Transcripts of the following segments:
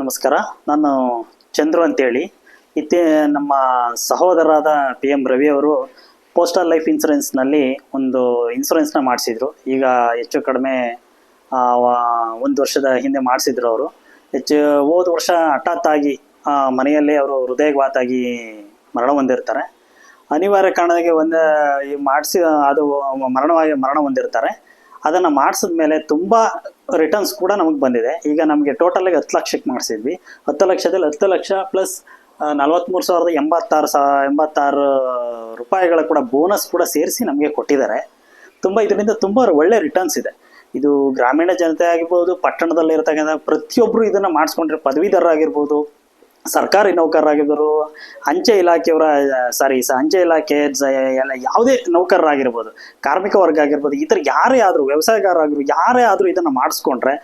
ನಮಸ್ಕಾರ. ನಾನು ಚಂದ್ರು ಅಂತೇಳಿ. ಇತ್ತೇ ನಮ್ಮ ಸಹೋದರಾದ ಪಿ ಎಂ ರವಿ ಅವರು ಪೋಸ್ಟಲ್ ಲೈಫ್ ಇನ್ಸೂರೆನ್ಸ್ನಲ್ಲಿ ಒಂದು ಇನ್ಸೂರೆನ್ಸ್ನ ಮಾಡಿಸಿದ್ರು. ಈಗ ಹೆಚ್ಚು ಕಡಿಮೆ ಒಂದು ವರ್ಷದ ಹಿಂದೆ ಮಾಡಿಸಿದ್ರು ಅವರು. ಹೆಚ್ಚು, ಹೋದ ವರ್ಷ ಹಠಾತ್ತಾಗಿ ಮನೆಯಲ್ಲೇ ಅವರು ಹೃದಯಘಾತಾಗಿ ಮರಣ ಹೊಂದಿರ್ತಾರೆ. ಅನಿವಾರ್ಯ ಕಾರಣಕ್ಕೆ ಒಂದು ಮಾಡಿಸಿ, ಅದು, ಮರಣವಾಗಿ ಮರಣ ಹೊಂದಿರ್ತಾರೆ. ಅದನ್ನು ಮಾಡಿಸಿದ ಮೇಲೆ ತುಂಬ ರಿಟರ್ನ್ಸ್ ಕೂಡ ನಮಗೆ ಬಂದಿದೆ. ಈಗ ನಮಗೆ ಟೋಟಲಾಗಿ ಹತ್ತು ಲಕ್ಷಕ್ಕೆ ಮಾಡಿಸಿದ್ವಿ. ಹತ್ತು ಲಕ್ಷದಲ್ಲಿ ಹತ್ತು ಲಕ್ಷ ಪ್ಲಸ್ ನಲವತ್ತ್ಮೂರು ಸಾವಿರದ ಎಂಬತ್ತಾರು ಸಾ, ಎಂಬತ್ತಾರು ರೂಪಾಯಿಗಳ ಕೂಡ ಬೋನಸ್ ಕೂಡ ಸೇರಿಸಿ ನಮಗೆ ಕೊಟ್ಟಿದ್ದಾರೆ. ತುಂಬ ಇದರಿಂದ ತುಂಬ ಒಳ್ಳೆ ರಿಟರ್ನ್ಸ್ ಇದೆ. ಇದು ಗ್ರಾಮೀಣ ಜನತೆ ಆಗಿರ್ಬೋದು ಪಟ್ಟಣದಲ್ಲಿ ಇರ್ತಕ್ಕಂಥ ಪ್ರತಿಯೊಬ್ಬರು ಇದನ್ನು ಮಾಡಿಸ್ಕೊಂಡ್ರೆ ಪದವೀಧರರಾಗಿರ್ಬೋದು ಸರ್ಕಾರಿ ನೌಕರರಾಗಿದ್ದರು ಅಂಚೆ ಇಲಾಖೆಯವರ ಸಾರಿ ಅಂಚೆ ಇಲಾಖೆ ಎಲ್ಲ ಯಾವುದೇ ನೌಕರರಾಗಿರ್ಬೋದು, ಕಾರ್ಮಿಕ ವರ್ಗ ಆಗಿರ್ಬೋದು ಈ ಥರ ಯಾರೇ ಆದರೂ ವ್ಯವಸಾಯಗಾರರಾಗಿರು ಯಾರೇ ಆದರೂ ಇದನ್ನು ಮಾಡಿಸ್ಕೊಂಡ್ರೆ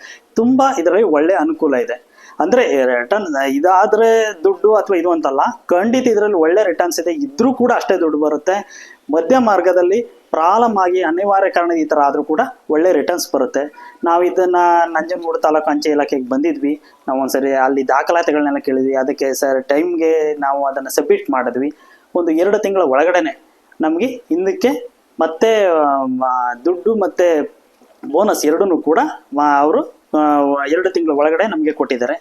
ತುಂಬ ಇದರಲ್ಲಿ ಒಳ್ಳೆ ಅನುಕೂಲ ಇದೆ. ಅಂದರೆ ರಿಟರ್ನ್ ಇದಾದರೆ ದುಡ್ಡು ಅಥವಾ ಇದು ಅಂತಲ್ಲ, ಖಂಡಿತ ಇದರಲ್ಲಿ ಒಳ್ಳೆ ರಿಟರ್ನ್ಸ್ ಇದೆ, ಇದ್ರೂ ಕೂಡ ಅಷ್ಟೇ ದುಡ್ಡು ಬರುತ್ತೆ. ಮಧ್ಯ ಮಾರ್ಗದಲ್ಲಿ ಪ್ರಾಬ್ಲಮ್ ಆಗಿ ಅನಿವಾರ್ಯ ಕಾರಣ ಈ ಥರ ಆದರೂ ಕೂಡ ಒಳ್ಳೆ ರಿಟರ್ನ್ಸ್ ಬರುತ್ತೆ. ನಾವು ಇದನ್ನು ನಂಜನಗೂಡು ತಾಲೂಕು ಅಂಚೆ ಇಲಾಖೆಗೆ ಬಂದಿದ್ವಿ. ನಾವು ಒಂದ್ಸರಿ ಅಲ್ಲಿ ದಾಖಲಾತಿಗಳನ್ನೆಲ್ಲ ಕೇಳಿದ್ವಿ. ಅದಕ್ಕೆ ಸರ್ ಟೈಮ್ಗೆ ನಾವು ಅದನ್ನು ಸಬ್ಮಿಟ್ ಮಾಡಿದ್ವಿ. ಒಂದು ಎರಡು ತಿಂಗಳ ಒಳಗಡೆನೆ ನಮಗೆ ಹಿಂದಕ್ಕೆ ಮತ್ತೆ ದುಡ್ಡು ಮತ್ತೆ ಬೋನಸ್ ಎರಡೂ ಕೂಡ ಅವರು ಎರಡು ತಿಂಗಳ ಒಳಗಡೆ ನಮಗೆ ಕೊಟ್ಟಿದ್ದಾರೆ.